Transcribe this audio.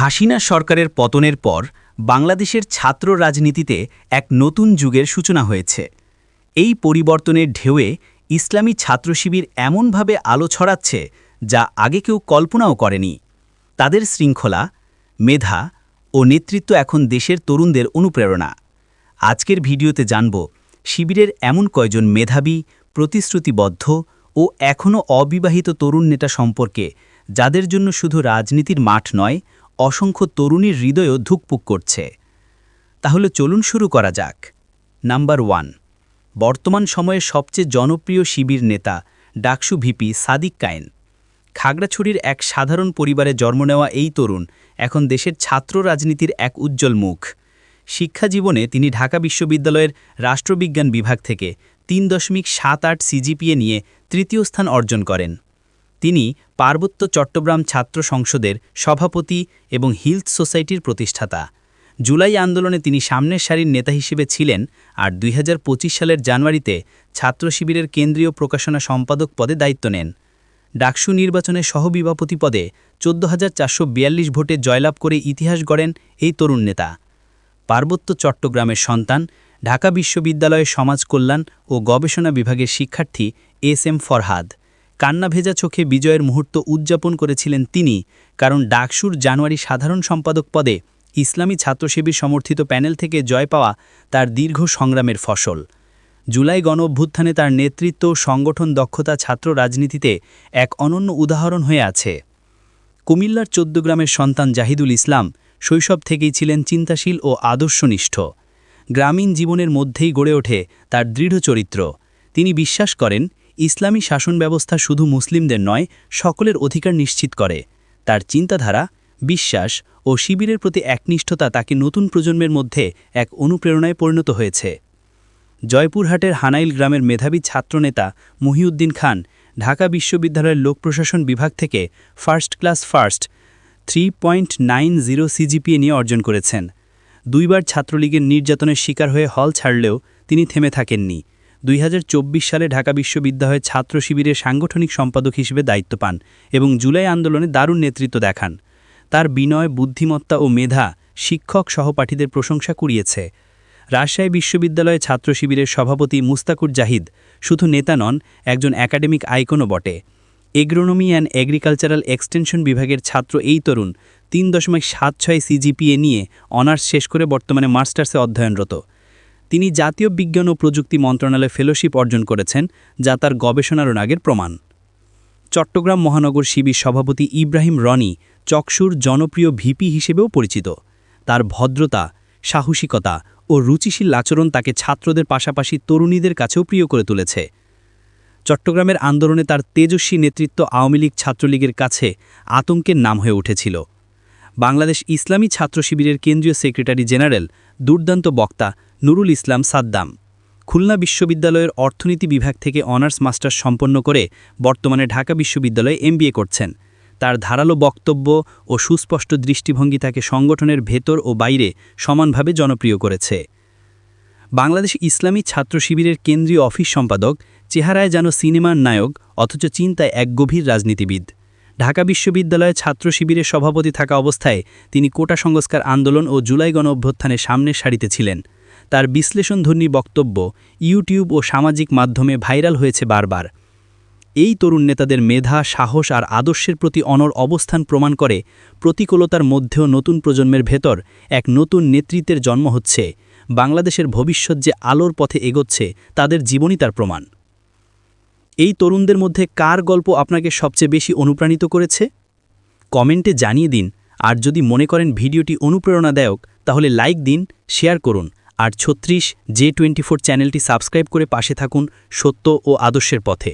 হাসিনা সরকারের পতনের পর বাংলাদেশের ছাত্র রাজনীতিতে এক নতুন যুগের সূচনা হয়েছে। এই পরিবর্তনের ঢেউয়ে ইসলামী ছাত্র শিবির এমনভাবে আলো ছড়াচ্ছে যা আগে কেউ কল্পনাও করেনি। তাদের শৃঙ্খলা, মেধা ও নেতৃত্ব এখন দেশের তরুণদের অনুপ্রেরণা। আজকের ভিডিওতে জানব, শিবিরের এমন কয়জন মেধাবী, প্রতিশ্রুতিবদ্ধ ও এখনও অবিবাহিত তরুণ নেতা সম্পর্কে, যাদের জন্য শুধু রাজনীতির মাঠ নয় অসংখ্য তরুণীর হৃদয়ও ধুকপুক করছে। তাহলে চলুন শুরু করা যাক। Number one. বর্তমান সময়ে সবচেয়ে জনপ্রিয় শিবির নেতা ডাকসু ভিপি সাদিক কায়েন। খাগড়াছড়ির এক সাধারণ পরিবারে জন্ম নেওয়া এই তরুণ এখন দেশের ছাত্র রাজনীতির এক উজ্জ্বল মুখ। শিক্ষা জীবনে তিনি ঢাকা বিশ্ববিদ্যালয়ের রাষ্ট্রবিজ্ঞান বিভাগ থেকে তিন দশমিক সাত আট সিজিপিএ নিয়ে তৃতীয় স্থান অর্জন করেন। তিনি পার্বত্য চট্টগ্রাম ছাত্র সংসদের সভাপতি এবং হিলথ সোসাইটির প্রতিষ্ঠাতা। জুলাই আন্দোলনে তিনি সামনের সারির নেতা হিসেবে ছিলেন আর দুই হাজার পঁচিশ সালের জানুয়ারিতে ছাত্র শিবিরের কেন্দ্রীয় প্রকাশনা সম্পাদক পদে দায়িত্ব নেন। ডাকসু নির্বাচনে সহবিভাপতি পদে চোদ্দ ভোটে জয়লাভ করে ইতিহাস গড়েন এই তরুণ নেতা। পার্বত্য চট্টগ্রামের সন্তান, ঢাকা বিশ্ববিদ্যালয়ের সমাজ কল্যাণ ও গবেষণা বিভাগের শিক্ষার্থী এস এম ফরহাদ। কান্না ভেজা চোখে বিজয়ের মুহূর্ত উদযাপন করেছিলেন তিনি, কারণ ডাকসুর জানুয়ারি সাধারণ সম্পাদক পদে ইসলামী ছাত্রশিবির সমর্থিত প্যানেল থেকে জয় পাওয়া তার দীর্ঘ সংগ্রামের ফসল। জুলাই গণ অভ্যুত্থানে তার নেতৃত্ব, সংগঠন দক্ষতা, ছাত্র রাজনীতিতে এক অনন্য উদাহরণ হয়ে আছে। কুমিল্লার চোদ্দগ্রামের সন্তান জাহিদুল ইসলাম শৈশব থেকেই ছিলেন চিন্তাশীল ও আদর্শনিষ্ঠ। গ্রামীণ জীবনের মধ্যেই গড়ে ওঠে তার দৃঢ় চরিত্র। তিনি বিশ্বাস করেন ইসলামী শাসন ব্যবস্থা শুধু মুসলিমদের নয়, সকলের অধিকার নিশ্চিত করে। তার চিন্তাধারা, বিশ্বাস ও শিবিরের প্রতি একনিষ্ঠতা তাকে নতুন প্রজন্মের মধ্যে এক অনুপ্রেরণায় পরিণত হয়েছে। জয়পুরহাটের হানাইল গ্রামের মেধাবী ছাত্রনেতা মহিউদ্দিন খান, ঢাকা বিশ্ববিদ্যালয়ের লোক প্রশাসন বিভাগ থেকে first class first three point nine zero CGPA নিয়ে অর্জন করেছেন। দুইবার ছাত্রলীগের নির্যাতনের শিকার হয়ে হল ছাড়লেও তিনি থেমে থাকেননি। দুই হাজার চব্বিশ সালে ঢাকা বিশ্ববিদ্যালয়ের ছাত্র শিবিরের সাংগঠনিক সম্পাদক হিসেবে দায়িত্ব পান এবং জুলাই আন্দোলনে দারুণ নেতৃত্ব দেখান। তার বিনয়, বুদ্ধিমত্তা ও মেধা শিক্ষক সহপাঠীদের প্রশংসা কুড়িয়েছে। রাজশাহী বিশ্ববিদ্যালয়ে ছাত্র শিবিরের সভাপতি মুস্তাকুর জাহিদ শুধু নেতা নন, একজন একাডেমিক আইকনও বটে। এগ্রোনমি অ্যান্ড এগ্রিকালচারাল এক্সটেনশন বিভাগের ছাত্র এই তরুণ তিন দশমিক সাত ছয় সিজিপিএ নিয়ে অনার্স শেষ করে বর্তমানে মাস্টার্সে অধ্যয়নরত। তিনি জাতীয় বিজ্ঞান ও প্রযুক্তি মন্ত্রণালয়ে ফেলোশিপ অর্জন করেছেন, যা তার গবেষণার আগের প্রমাণ। চট্টগ্রাম মহানগর শিবির সভাপতি ইব্রাহিম রনি চকসুর জনপ্রিয় ভিপি হিসেবেও পরিচিত। তার ভদ্রতা, সাহসিকতা ও রুচিশীল আচরণ তাকে ছাত্রদের পাশাপাশি তরুণীদের কাছেও প্রিয় করে তুলেছে। চট্টগ্রামের আন্দোলনে তার তেজস্বী নেতৃত্ব আওয়ামী লীগ ছাত্রলীগের কাছে আতঙ্কের নাম হয়ে উঠেছিল। বাংলাদেশ ইসলামী ছাত্র শিবিরের কেন্দ্রীয় সেক্রেটারি জেনারেল, দুর্দান্ত বক্তা নুরুল ইসলাম সাদ্দাম। খুলনা বিশ্ববিদ্যালয়ের অর্থনীতি বিভাগ থেকে অনার্স মাস্টার্স সম্পন্ন করে বর্তমানে ঢাকা বিশ্ববিদ্যালয়ে এমবিএ করছেন। তার ধারালো বক্তব্য ও সুস্পষ্ট দৃষ্টিভঙ্গি তাকে সংগঠনের ভেতর ও বাইরে সমানভাবে জনপ্রিয় করেছে। বাংলাদেশ ইসলামী ছাত্র শিবিরের কেন্দ্রীয় অফিস সম্পাদক, চেহারায় যেন সিনেমার নায়ক, অথচ চিন্তায় এক গভীর রাজনীতিবিদ। ঢাকা বিশ্ববিদ্যালয়ে ছাত্র শিবিরের সভাপতি থাকা অবস্থায় তিনি কোটা সংস্কার আন্দোলন ও জুলাই গণ অভ্যুত্থানে সামনের সারিতে ছিলেন। তার বিশ্লেষণধর্মী বক্তব্য ইউটিউব ও সামাজিক মাধ্যমে ভাইরাল হয়েছে বারবার। এই তরুণ নেতাদের মেধা, সাহস আর আদর্শের প্রতি অনর অবস্থান প্রমাণ করে প্রতিকূলতার মধ্যেও নতুন প্রজন্মের ভেতর এক নতুন নেতৃত্বের জন্ম হচ্ছে। বাংলাদেশের ভবিষ্যৎ যে আলোর পথে এগোচ্ছে, তাদের জীবনই তার প্রমাণ। এই তরুণদের মধ্যে কার গল্প আপনাকে সবচেয়ে বেশি অনুপ্রাণিত করেছে? কমেন্টে জানিয়ে দিন, আর যদি মনে করেন ভিডিওটি অনুপ্রেরণাদায়ক, তাহলে লাইক দিন, শেয়ার করুন। আর ছত্রিশ জে টোয়েন্টি চ্যানেলটি সাবস্ক্রাইব করে পাশে থাকুন সত্য ও আদর্শের পথে।